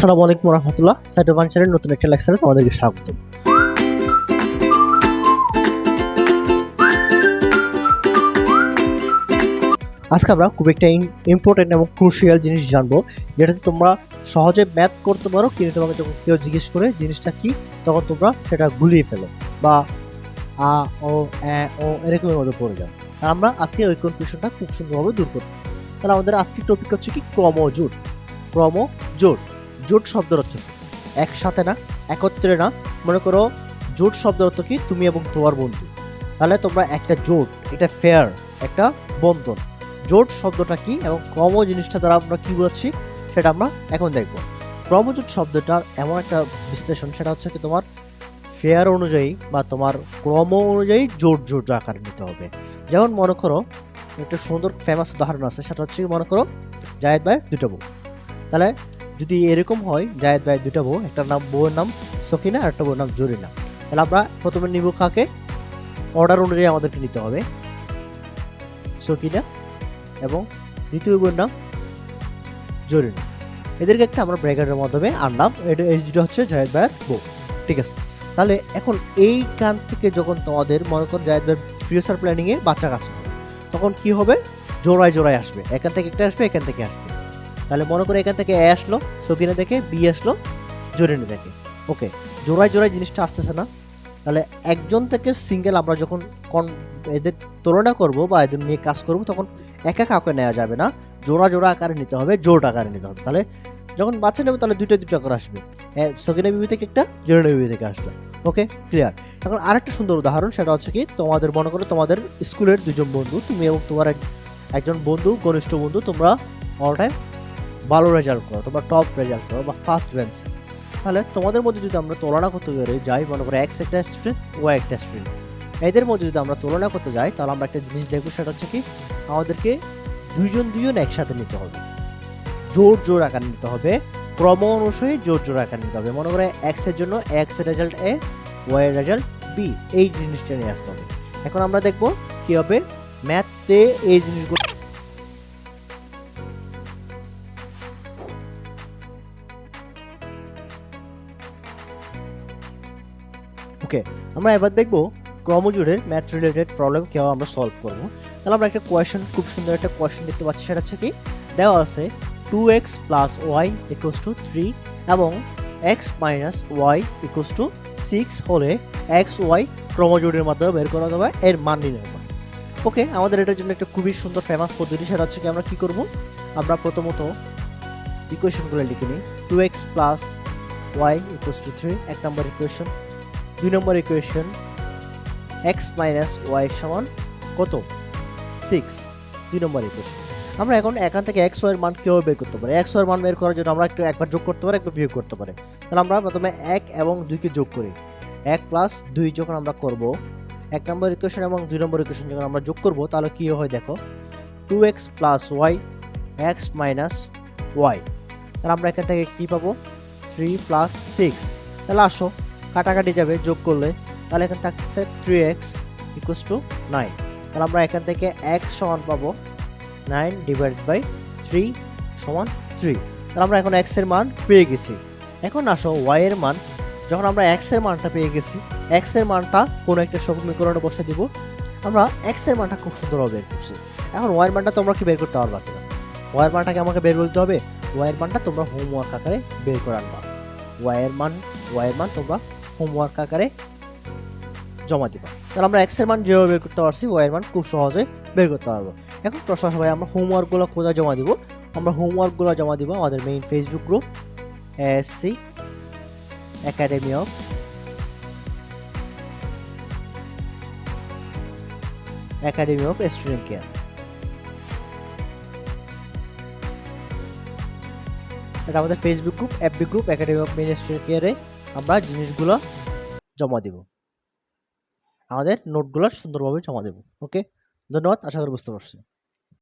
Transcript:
আসসালামু আলাইকুম রহমতুল্লাহ সাইটোভাঞ্চারের নতুন একটা লেকচারে তোমাদেরকে স্বাগত। আজকে আমরা খুব একটা ইম্পর্টেন্ট এবং ক্রুশিয়াল জিনিস জানব, যেটাতে তোমরা সহজে ম্যাথ করতে পারো, কিন্তু তোমাকে যখন কেউ জিজ্ঞেস করে জিনিসটা কি, তখন তোমরা সেটা গুলিয়ে ফেলো বা আ, ও, এ, ও এরকমের মধ্যে পড়ে যাও। আর আমরা আজকে ওই কনফিউশনটা খুব সুন্দরভাবে দূর করব। তাহলে আমাদের আজকের টপিক হচ্ছে কি? ক্রমজোট। ক্রমজোট। জোট শব্দের অর্থ কি? একসাথে না, একত্রে না। মনে করো, জোট শব্দের অর্থ কি? তুমি এবং তোমার বন্ধু। তাহলে তোমরা একটা জোট, এটা ফেয়ার একটা বন্ধন। জোট শব্দটা কি এবং ক্রম জিনিসটা দ্বারা আমরা কি বলছি, সেটা আমরা এখন দেখব। ক্রমজোট শব্দটার এমন একটা বিশ্লেষণ, সেটা হচ্ছে কি তোমার ফেয়ার অনুযায়ী বা তোমার ক্রম অনুযায়ী জোট জোট আকার নিতে হবে। যেমন মনে করো, একটা সুন্দর ফেমাস উদাহরণ আছে, সেটা হচ্ছে মনে করো, জায়েদ ভাই, দুটো বউ। তাহলে যদি এরকম হয়, জায়েদ ভাইয়ের দুটা বউ, একটা নাম বউয়ের নাম সকিনা আর একটা বউয়ের নাম জরিনা। তাহলে আমরা প্রথমে নিব কাকে? অর্ডার অনুযায়ী আমাদেরকে নিতে হবে। সকিনা এবং দ্বিতীয় বউয়ের নাম জরিনা। এদেরকে একটা আমরা ব্র্যাকেটের মাধ্যমে আনলাম। এটা এই দুটো হচ্ছে জায়েদ ভাইয়ের বউ। ঠিক আছে? তাহলে এখন এই গান থেকে যখন তোমাদের, মনে করো জায়েদ ভাইয়ের ফিউচার প্ল্যানিংয়ে বাচ্চা কাছে তখন কি হবে? জোড়ায় জোড়ায় আসবে। এখান থেকে একটা আসবে, এখান থেকে আসবে। তাহলে মনে করো এখান থেকে এ আসলো, সকিনা থেকে বি আসলো জোরেনে থেকে ওকে জোড়ায় জোড়ায় জিনিসটা আসতেছে না। তাহলে একজন থেকে সিঙ্গেল আমরা যখন কন এদের তুলনা করব বা এদের নিয়ে কাজ করব, তখন একা কাউকে নেওয়া যাবে না। জোড়া জোড়া আকারে নিতে হবে জোট আকারে নিতে হবে। তাহলে যখন বাচ্চা নেবে, তাহলে দুইটা দুইটা করে আসবে। সকিনা বিবি থেকে একটা জোরেনা বিবি থেকে আসলো। ওকে ক্লিয়ার এখন আরেকটা সুন্দর উদাহরণ, সেটা হচ্ছে কি, তোমাদের মনে করো তোমাদের স্কুলের দুজন বন্ধু, তুমি এবং তোমার এক- একজন বন্ধু, ঘনিষ্ঠ বন্ধু, তোমরা অল টাইম ভালো রেজাল্ট করো, তোমরা টপ রেজাল্ট করো বা ফার্স্ট বেঞ্চ তাহলে তোমাদের মধ্যে যদি আমরা তুলনা করতে যাই মনে করো এক্স একটা স্টুডেন্ট ওয়াই একটা স্টুডেন্ট এদের মধ্যে যদি আমরা তুলনা করতে যাই, তাহলে আমরা একটা জিনিস দেখব, সেটা হচ্ছে কি, আমাদেরকে দুইজন দুইজন একসাথে নিতে হবে। জোর জোর আকার নিতে হবে, ক্রম অনুসারে জোর জোর আকার নিতে হবে। মনে করে এক্সের জন্য x result A y result B এই জিনিসটা নিয়ে আসতে হবে। এখন আমরা দেখব কীভাবে ম্যাথে এই জিনিসগুলো ওকে আমরা এবার দেখব ক্রমজোড়ের ম্যাথ রিলেটেড প্রবলেম কীভাবে আমরা সলভ করব। তাহলে আমরা একটা কোয়েশন খুব সুন্দর একটা কোয়েশন দেখতে পাচ্ছি, সেটা হচ্ছে কি? দেওয়া আছে two x plus y equals two three এবং x minus y equals two six হলে এক্স ওয়াই ক্রমজোড়ের মাধ্যমে বের করা যাবে, এর মান নির্ণয় করা। ওকে আমাদের এটার জন্য একটা খুবই সুন্দর ফেমাস পদ্ধতি, সেটা হচ্ছে কি, আমরা কি করব? আমরা প্রথমত ইকুয়েশনগুলো লিখে নিই। Two x plus y equals two three এক নম্বর ইকুয়েশন দুই নম্বর ইকুয়েশন এক্স মাইনাস ওয়াই সমান কত? সিক্স দুই নম্বর ইকুয়েশন আমরা এখন এখান থেকে এক্স ওয়াইয়ের মান কেউ বের করতে পারি? এক্স ওয়াইয়ের মান বের করার জন্য আমরা একটু একবার যোগ করতে পারি, একবার বিয়োগ করতে পারি। তাহলে আমরা প্রথমে এক এবং দুইকে যোগ করি। এক প্লাস দুই যখন আমরা করব, এক নম্বর ইকুয়েশন এবং দুই নম্বর ইকুয়েশন যখন আমরা যোগ করব, তাহলে কি হয় দেখো? Two x plus y x minus y তাহলে আমরা এখান থেকে কি পাবো? থ্রি প্লাস সিক্স তাহলে আসো কাটাকাটি যাবে, যোগ করলে, তাহলে এখানে থাকছে three x equals two nine তাহলে আমরা এখান থেকে এক্স সমান পাবো নাইন ডিভাইডেড বাই থ্রি সমান থ্রি তাহলে আমরা এখন এক্সের মান পেয়ে গেছি। এখন আসো ওয়াইয়ের মান। যখন আমরা এক্সের মানটা পেয়ে গেছি এক্সের মানটা কোনো একটা সমীকরণে বসে দিব। আমরা এক্সের মানটা খুব সুন্দরভাবে বের করছি। এখন ওয়াই এর মানটা তোমরা কি বের করতে পারবা কিনা? ওয়াই এর মানটাকে আমাকে বের করতে হবে? ওয়াই এর মানটা তোমরা হোমওয়ার্ক আকারে বের করে আনবা। ওয়াই এর মান ওয়াইয়ের মান তোমরা হোমওয়ার্ক আকারে জমা দিবা। তাহলে আমরা এক্সের মান যেভাবে বের করতে পারছি ওয়াই এর মান খুব সহজে বের করতে পারব। এখন প্রশ্ন সবাই আমরা হোমওয়ার্কগুলো কোথায় জমা দিব? আমরা হোমওয়ার্কগুলো জমা দিব আমাদের main Facebook group ASC academy of academy of student care এটা আমাদের Facebook group FB group academy of main student কেয়ারে আমরা জিনিসগুলো জমা দেব। আমাদের নোটগুলো সুন্দরভাবে জমা দেব। ওকে ধন্যবাদ, আশা করি বুঝতে পারছি।